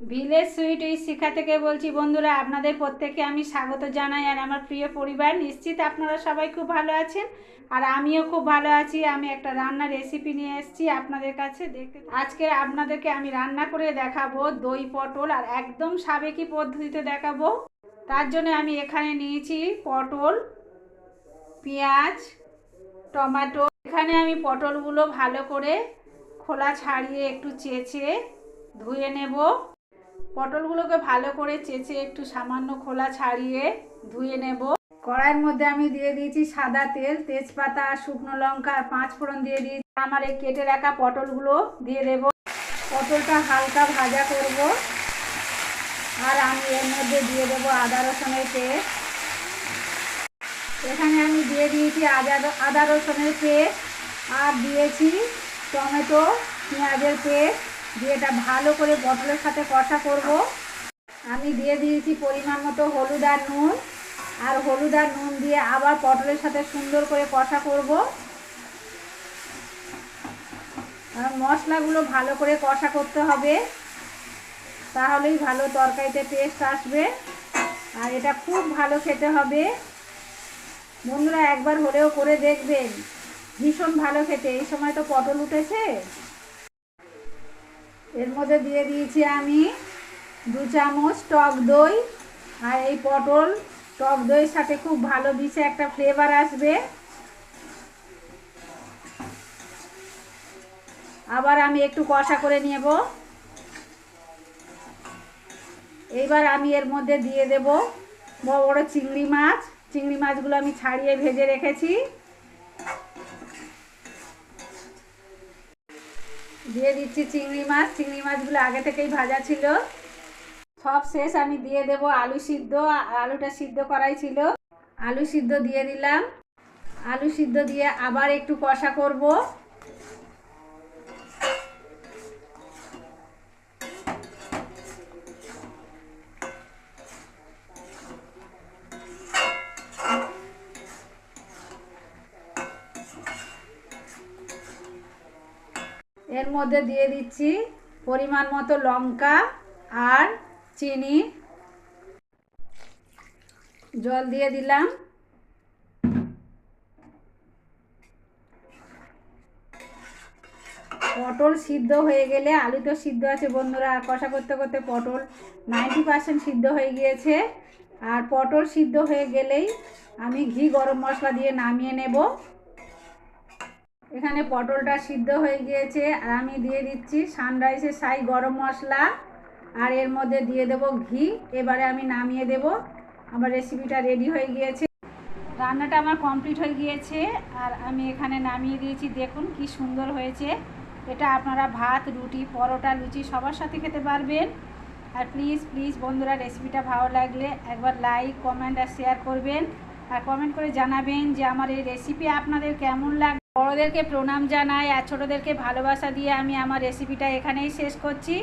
Village sweet এই শিখা থেকে বলছি, বন্ধুরা, আপনাদের প্রত্যেকে আমি স্বাগত জানাই আর আমার প্রিয় পরিবার, নিশ্চিত আপনারা সবাই খুব ভালো আছেন আর আমিও খুব ভালো আছি। আমি একটা রান্নার রেসিপি নিয়ে এসেছি আপনাদের কাছে, দেখতে আজকে আপনাদেরকে আমি রান্না করে দেখাবো দই পটল আর একদম সাবেকি পদ্ধতিতে দেখাবো। তার জন্য আমি এখানে নিয়েছি পটল, পেঁয়াজ, টমেটো। এখানে আমি পটলগুলো ভালো করে খোলা ছাড়িয়ে একটু চেঁচে ধুয়ে নেব। পটলগুলোকে ভালো করে চেঁচে একটু সামান্য খোলা ছাড়িয়ে ধুয়ে নেব। কড়াইয়ের মধ্যে আমি দিয়ে দিয়েছি সাদা তেল, তেজপাতা, শুকনো লঙ্কা আর পাঁচ ফোড়ন দিয়ে দিয়েছি। আমার এই কেটে রাখা পটলগুলো দিয়ে দেব। পটলটা হালকা ভাজা করব। আর আমি এর মধ্যে দিয়ে দেব আদা রসুনের পেস্ট। এখানে আমি দিয়ে দিয়েছি আদা আদা রসুনের পেস্ট। আর দিয়েছি টমেটো, পেঁয়াজের পেস্ট। দিয়ে এটা ভালো করে পটলের সাথে কষা করব। আমি দিয়ে দিয়েছি পরিমাণ মতো হলুদ আর নুন। আর হলুদ আর নুন দিয়ে আবার পটলের সাথে সুন্দর করে কষা করব। আর মশলাগুলো ভালো করে কষা করতে হবে। তাহলেই ভালো তরকারিতে টেস্ট আসবে। আর এটা খুব ভালো খেতে হবে। বন্ধুরা একবার হলেও করে দেখবেন। ভীষণ ভালো খেতে। এই সময় তো পটল উঠেছে। এর মধ্যে দিয়ে দিয়েছি আমি দু চামচ টক দই আর এই পটল। টক দইয়ের সাথে খুব ভালো দিছে একটা ফ্লেভার আসবে। আবার আমি একটু কষা করে নেব। এইবার আমি এর মধ্যে দিয়ে দেব বড় বড় চিংড়ি মাছ। চিংড়ি মাছগুলো আমি ছাড়িয়ে ভেজে রেখেছি। দিয়ে দিচ্ছি চিংড়ি মাছ। চিংড়ি মাছগুলো আগে থেকেই ভাজা ছিল। সব শেষ, আমি দিয়ে দেব আলু সিদ্ধ। আলুটা সিদ্ধ করাই ছিল। আলু সিদ্ধ দিয়ে দিলাম। আলু সিদ্ধ দিয়ে আবার একটু কষা করব। এর মধ্যে দিয়ে দিচ্ছি পরিমাণ মতো লঙ্কা আর চিনি। জল দিয়ে দিলাম। পটল সিদ্ধ হয়ে গেলে আলু তো সিদ্ধ আছে বন্ধুরা কষা করতে করতে পটল নাইনটি পার্সেন্ট সিদ্ধ হয়ে গিয়েছে। আর পটল সিদ্ধ হয়ে গেলেই আমি ঘি গরম মশলা দিয়ে নামিয়ে নেব। এখানে পটলটা সিদ্ধ হয়ে গিয়েছে, আর আমি দিয়ে দিচ্ছি সানরাইসের সাই গরম মশলা, আর এর মধ্যে দিয়ে দেব ঘি। এবারে আমি নামিয়ে দেব। আমার রেসিপিটা রেডি হয়ে গিয়েছে। রান্নাটা আমার কমপ্লিট হয়ে গিয়েছে, আর আমি এখানে নামিয়ে দিয়েছি। দেখুন কি সুন্দর হয়েছে। এটা আপনারা ভাত, রুটি, পরোটা, লুচি সবার সাথে খেতে পারবেন। আর প্লিজ প্লিজ বন্ধুরা রেসিপিটা ভালো লাগলে একবার লাইক কমেন্ট আর শেয়ার করবেন। আর কমেন্ট করে জানাবেন যে আমার এই রেসিপি আপনাদের কেমন লাগে বড়োদেরকে প্রণাম জানাই আর ছোটোদেরকে ভালোবাসা দিয়ে আমি আমার রেসিপিটা এখানেই শেষ করছি।